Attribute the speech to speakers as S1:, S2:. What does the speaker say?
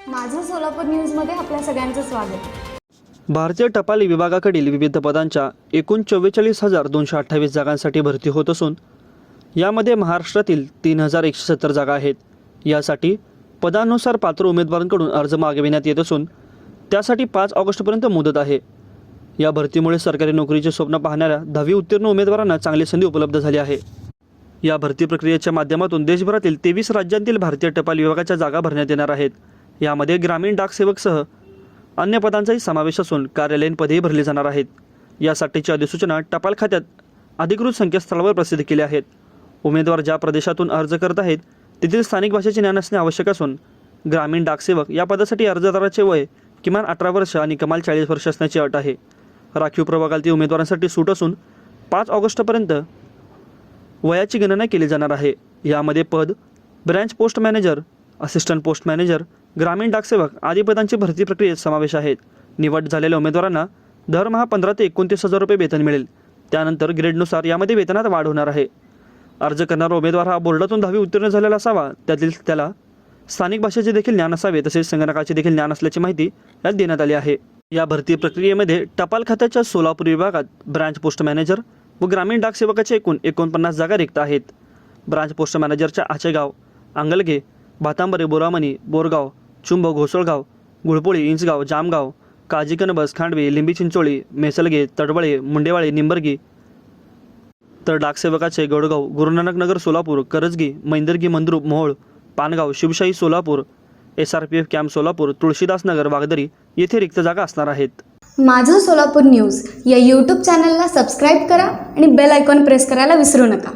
S1: सोलापूर न्यूजमध्ये आपल्या सगळ्यांचं स्वागत.
S2: भारतीय टपाल विभागाकडील विविध पदांच्या एकूण चव्वेचाळीस हजार दोनशे अठ्ठावीस जागांसाठी भरती होत असून यामध्ये महाराष्ट्रातील तीन हजार एकशे सत्तर जागा आहेत. यासाठी पदानुसार पात्र उमेदवारांकडून अर्ज मागविण्यात येत असून त्यासाठी पाच ऑगस्टपर्यंत मुदत आहे. या भरतीमुळे सरकारी नोकरीचे स्वप्न पाहणाऱ्या दहावी उत्तीर्ण उमेदवारांना चांगली संधी उपलब्ध झाली आहे. या भरती प्रक्रियेच्या माध्यमातून देशभरातील तेवीस राज्यांतील भारतीय टपाल विभागाच्या जागा भरण्यात येणार आहेत. यामध्ये ग्रामीण डाकसेवकसह अन्य पदांचाही समावेश असून कार्यालयीन पदेही भरली जाणार आहेत. यासाठीची अधिसूचना टपाल खात्यात अधिकृत संकेतस्थळावर प्रसिद्ध केली आहेत. उमेदवार ज्या प्रदेशातून अर्ज करत आहेत तेथील स्थानिक भाषेचे ज्ञान असणे आवश्यक असून ग्रामीण डाकसेवक या पदासाठी अर्जदाराचे वय किमान अठरा वर्ष आणि कमाल चाळीस वर्ष असण्याची अट आहे. राखीव प्रभागातील उमेदवारांसाठी सूट असून पाच ऑगस्टपर्यंत वयाची गणना केली जाणार आहे. यामध्ये पद branch post manager assistant post manager ग्रामीण डाकसेवक आदी पदांची भरती प्रक्रियेत समावेश आहेत. निवड झालेल्या उमेदवारांना दरमहा पंधरा ते एकोणतीस हजार रुपये वेतन मिळेल. त्यानंतर ग्रेडनुसार यामध्ये वेतनात वाढ होणार आहे. अर्ज करणारा उमेदवार हा बोर्डातून दहावी उत्तीर्ण झालेला असावा त्यातील त्याला स्थानिक भाषेचे देखील ज्ञान असावे तसेच संगणकाचे देखील ज्ञान असल्याची माहिती यात देण्यात आली आहे. या भरती प्रक्रियेमध्ये टपाल खात्याच्या सोलापूर विभागात ब्रांच पोस्ट मॅनेजर व ग्रामीण डाकसेवकाच्या एकूण एकोणपन्नास जागा रिक्त आहेत. ब्रांच पोस्ट मॅनेजरच्या आचेगाव अंगलगे भातांबरे बोरामणी बोरगाव चुंब घोसळगाव गुळपोळी इंचगाव जामगाव काजीकनबस खांडवी लिंबी चिंचोळी मेसलगे तडवळे मुंडेवाळे निंबर्गी. तर डाकसेवकाचे Gadgaon Gurunanak Nagar Solapur Karajgi Maindargi Mandrup Mohol Pangaon Shivshahi Solapur S R P F camp Solapur Tulshidasnagar Wagdari येथे रिक्त जागा असणार आहेत.
S1: माझं सोलापूर न्यूज या यूट्यूब चॅनलला सबस्क्राईब करा आणि बेल आयकॉन प्रेस करायला विसरू नका.